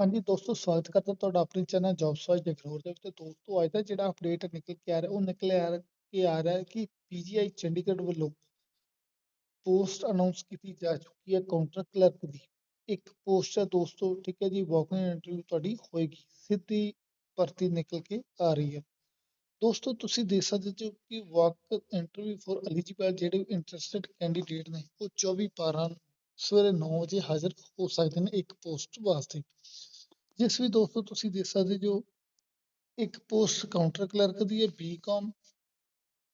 ਹਾਂਜੀ ਦੋਸਤੋ, ਸਵਾਗਤ ਕਰਦਾ ਤੁਹਾਡਾ ਆਪਣੇ ਚੈਨਲ ਜੌਬ ਸਵਾਇਸ ਜਗਰੂਰ ਦੇ ਉੱਤੇ। ਦੋਸਤੋ, ਅੱਜ ਦਾ ਜਿਹੜਾ ਅਪਡੇਟ ਨਿਕਲ ਕੇ ਆ ਰਿਹਾ, ਉਹ ਨਿਕਲ ਆ ਰਿਹਾ ਕਿ ਆ ਰਿਹਾ ਹੈ ਕਿ ਪੀਜੀਆਈ ਚੰਡੀਗੜ੍ਹ ਵੱਲੋਂ ਪੋਸਟ ਅਨਾਉਂਸ ਕੀਤੀ ਜਾ ਚੁੱਕੀ ਹੈ ਕਾਊਂਟਰ ਕਲਰਕ ਦੀ। ਇੱਕ ਪੋਸਟ ਹੈ ਦੋਸਤੋ, ਠੀਕ ਹੈ ਜੀ ਵਾਕਿੰਗ ਇੰਟਰਵਿਊ ਤੁਹਾਡੀ ਹੋਏਗੀ। ਸਿੱਧੀ ਭਰਤੀ ਨਿਕਲ ਕੇ ਆ ਰਹੀ ਹੈ। ਦੋਸਤੋ, ਤੁਸੀਂ ਦੇਖ ਸਕਦੇ ਹੋ ਕਿ ਵਾਕ ਇੰਟਰਵਿਊ ਫॉर ਐਲੀਜੀਬਲ ਜਿਹੜੇ ਇੰਟਰਸਟਿਡ ਕੈਂਡੀਡੇਟ ਨੇ, ਉਹ 24 12 ਸਵੇਰੇ 9 ਵਜੇ ਹਾਜ਼ਰ ਹੋ ਸਕਦੇ ਨੇ ਇੱਕ ਪੋਸਟ ਵਾਸਤੇ। ਜਿਸ ਵਿੱਚ ਦੋਸਤੋ ਤੁਸੀਂ ਦੇਖ ਸਕਦੇ ਜੋ ਇੱਕ ਪੋਸਟ ਕਾਊਂਟਰ ਕਲਰਕ ਦੀ ਹੈ ਬੀਕਾਮ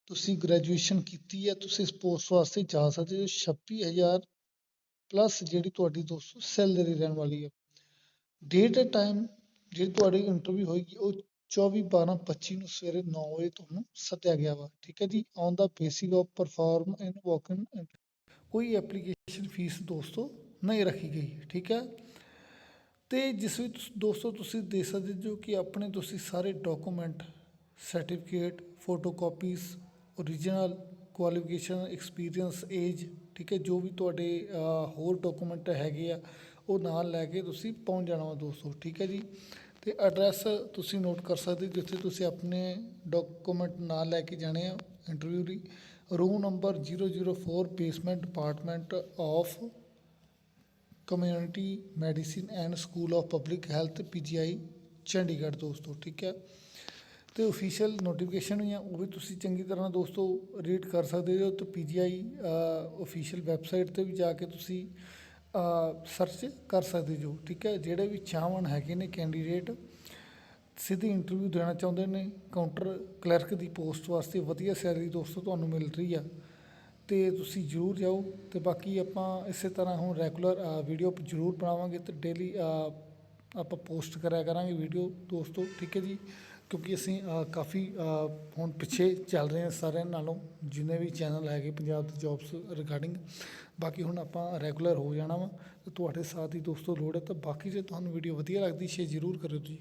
ਤੁਸੀਂ ਗ੍ਰੈਜੂਏਸ਼ਨ ਕੀਤੀ ਹੈ, ਤੁਸੀਂ ਇਸ ਪੋਸਟ ਵਾਸਤੇ ਜਾ ਸਕਦੇ ਹੋ 26000 ਪਲੱਸ ਜਿਹੜੀ ਤੁਹਾਡੀ ਦੋਸਤੋ ਸੈਲਰੀ ਰਹਿਣ ਵਾਲੀ ਹੈ। ਡੇਟ ਟਾਈਮ ਜਿਹੜੀ ਤੁਹਾਡੀ ਇੰਟਰਵਿਊ ਹੋਏਗੀ, ਉਹ 24 12 25 ਨੂੰ ਸਵੇਰੇ 9 ਵਜੇ ਤੁਹਾਨੂੰ ਸੱਦਿਆ ਗਿਆ ਵਾ। ਠੀਕ ਹੈ ਜੀ? On the basic of perform in walking ਕੋਈ ਐਪਲੀਕੇਸ਼ਨ ਫੀਸ ਦੋਸਤੋ ਨਹੀਂ ਰੱਖੀ ਗਈ। ਠੀਕ ਹੈ? ਤੇ ਜਿਸ ਵਿੱਚ ਦੋਸਤੋ ਤੁਸੀਂ ਦੇਖ ਸਕਦੇ ਜੋ ਕਿ ਆਪਣੇ ਤੁਸੀਂ ਸਾਰੇ document certificate photocopies original qualification experience age ਠੀਕ ਹੈ ਜੋ ਵੀ ਤੁਹਾਡੇ ਅਹ, ਹੋਰ ਡਾਕੂਮੈਂਟ ਹੈਗੇ ਆ ਉਹ ਨਾਲ ਲੈ ਕੇ ਤੁਸੀਂ ਪਹੁੰਚ ਜਾਣਾ ਵਾ ਦੋਸਤੋ ਠੀਕ ਹੈ ਜੀ। ਤੇ ਐਡਰੈਸ ਤੁਸੀਂ ਨੋਟ ਕਰ ਸਕਦੇ ਜਿੱਥੇ ਤੁਸੀਂ ਆਪਣੇ ਡਾਕੂਮੈਂਟ ਨਾਲ ਲੈ ਕੇ ਜਾਣੇ ਆ ਇੰਟਰਵਿਊ ਲਈ। Room number 004 basement department of community medicine and school of public health PGI Chandigarh ਦੋਸਤੋ, ਠੀਕ ਹੈ? ਤੇ ਅਫੀਸ਼ੀਅਲ ਨੋਟੀਫਿਕੇਸ਼ਨ ਵੀ ਆ ਉਹ ਵੀ ਤੁਸੀਂ ਚੰਗੀ ਤਰ੍ਹਾਂ ਦੋਸਤੋ ਰੀਡ ਕਰ ਸਕਦੇ ਹੋ ਤੇ ਪੀਜੀਆਈ ਅਫੀਸ਼ੀਅਲ ਵੈਬਸਾਈਟ ਤੇ ਵੀ ਜਾ ਕੇ ਤੁਸੀਂ ਸਰਚ ਕਰ ਸਕਦੇ ਜੋ, ਠੀਕ ਹੈ? ਜਿਹੜੇ ਵੀ ਚਾਹਵਣ ਹੈਗੇ ਨੇ ਕੈਂਡੀਡੇਟ ਸਿੱਧੀ ਇੰਟਰਵਿਊ ਦੇਣਾ ਚਾਹੁੰਦੇ ਨੇ ਕਾਊਂਟਰ ਕਲਰਕ ਦੀ ਪੋਸਟ ਵਾਸਤੇ ਵਧੀਆ ਸੈਲਰੀ ਦੋਸਤੋ ਤੁਹਾਨੂੰ ਮਿਲ ਰਹੀ ਆ। ਅਤੇ ਤੁਸੀਂ ਜਰੂਰ ਜਾਓ ਅਤੇ ਬਾਕੀ ਆਪਾਂ ਇਸੇ ਤਰ੍ਹਾਂ ਹੁਣ ਰੈਗੂਲਰ ਵੀਡੀਓ ਜ਼ਰੂਰ ਬਣਾਵਾਂਗੇ ਅਤੇ ਡੇਲੀ ਆਪਾਂ ਪੋਸਟ ਕਰਿਆ ਕਰਾਂਗੇ ਵੀਡੀਓ ਦੋਸਤੋ, ਠੀਕ ਹੈ ਜੀ? ਕਿਉਂਕਿ ਅਸੀਂ ਕਾਫੀ ਹੁਣ ਪਿੱਛੇ ਚੱਲ ਰਹੇ ਹਾਂ ਸਾਰਿਆਂ ਨਾਲੋਂ, ਜਿੰਨੇ ਵੀ ਚੈਨਲ ਹੈਗੇ ਪੰਜਾਬ ਦੇ ਜੌਬਸ ਰਿਗਾਰਡਿੰਗ ਬਾਕੀ ਹੁਣ ਆਪਾਂ ਰੈਗੂਲਰ ਹੋ ਜਾਣਾ ਵਾ ਤੁਹਾਡੇ ਸਾਥ ਦੀ ਦੋਸਤੋ ਲੋੜ ਹੈ, ਤਾਂ ਬਾਕੀ ਜੇ ਤੁਹਾਨੂੰ ਵੀਡੀਓ ਵਧੀਆ ਲੱਗਦੀ ਸ਼ੇਅਰ ਜ਼ਰੂਰ ਕਰਿਓ ਜੀ